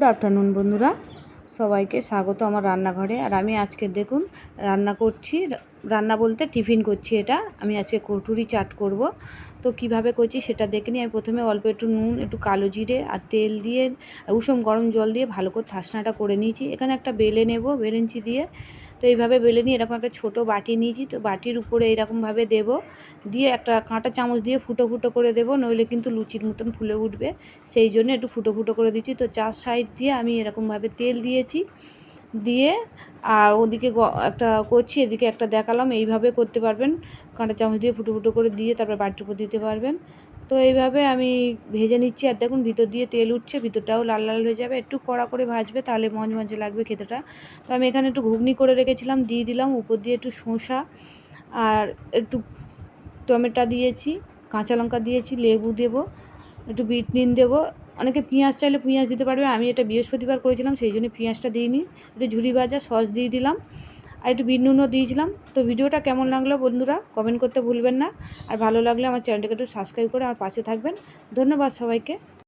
Good afternoon বন্ধুরা। সবাইকে স্বাগত আমার রান্নাঘরে। আর আমি আজকে দেখুন, রান্না করছি। রান্না বলতে টিফিন করছি এটা। আমি আজকে কটুরি চাট করব। তো কীভাবে করছি সেটা দেখে নিই। আমি প্রথমে অল্প একটু নুন, একটু কালো জিরে আর তেল দিয়ে উষম গরম জল দিয়ে ভালো করে থাসনাটা করে নিয়েছি। এখানে একটা বেলে নেব, বেলেঞ্চি দিয়ে। তো এইভাবে বেলে নিয়ে এরকম একটা ছোটো বাটি নিয়েছি। তো বাটির উপরে এরকমভাবে দেব। দিয়ে একটা কাঁটা চামচ দিয়ে ফুটো ফুটো করে দেবো, নইলে কিন্তু লুচির মতন ফুলে উঠবে। সেই জন্য একটু ফুটো ফুটো করে দিচ্ছি। তো চার সাইড দিয়ে আমি এরকমভাবে তেল দিয়েছি। দিয়ে আর ওদিকে একটা করছি, এদিকে একটা দেখালাম। এইভাবে করতে পারবেন। কাঁটা চামচ দিয়ে ফুটো ফুটো করে দিয়ে তারপর বাটির উপর দিতে পারবেন। তো এইভাবে আমি ভেজে নিচ্ছি আর দেখুন ভিতর দিয়ে তেল উঠছে, ভিতরটাও লাল লাল হয়ে যাবে। একটু কড়া করে ভাজবে তাহলে মঞ্জ মঞ্জে লাগবে খেতেটা। তো আমি এখানে একটু ঘুগনি করে রেখেছিলাম, দিয়ে দিলাম, উপর দিয়ে একটু শসা আর একটু টমেটো দিয়েছি, কাঁচা লঙ্কা দিয়েছি, লেবু দেবো, একটু বিট নুন দেবো। অনেকে পেঁয়াজ চাইলে পেঁয়াজ দিতে পারবে, আমি এটা বৃহস্পতিবার করেছিলাম, সেই জন্য পেঁয়াজটা দিইনি। একটু ঝুরি ভাজা, সস দিয়ে দিলাম। আর একটু বিট নুনও দিয়েছিলাম। তো ভিডিওটা কেমন লাগল বন্ধুরা? কমেন্ট করতে ভুলবেন না। আর ভালো লাগলে আমার চ্যানেলটাকে একটু সাবস্ক্রাইব করে আমার পাশে থাকবেন। ধন্যবাদ সবাইকে।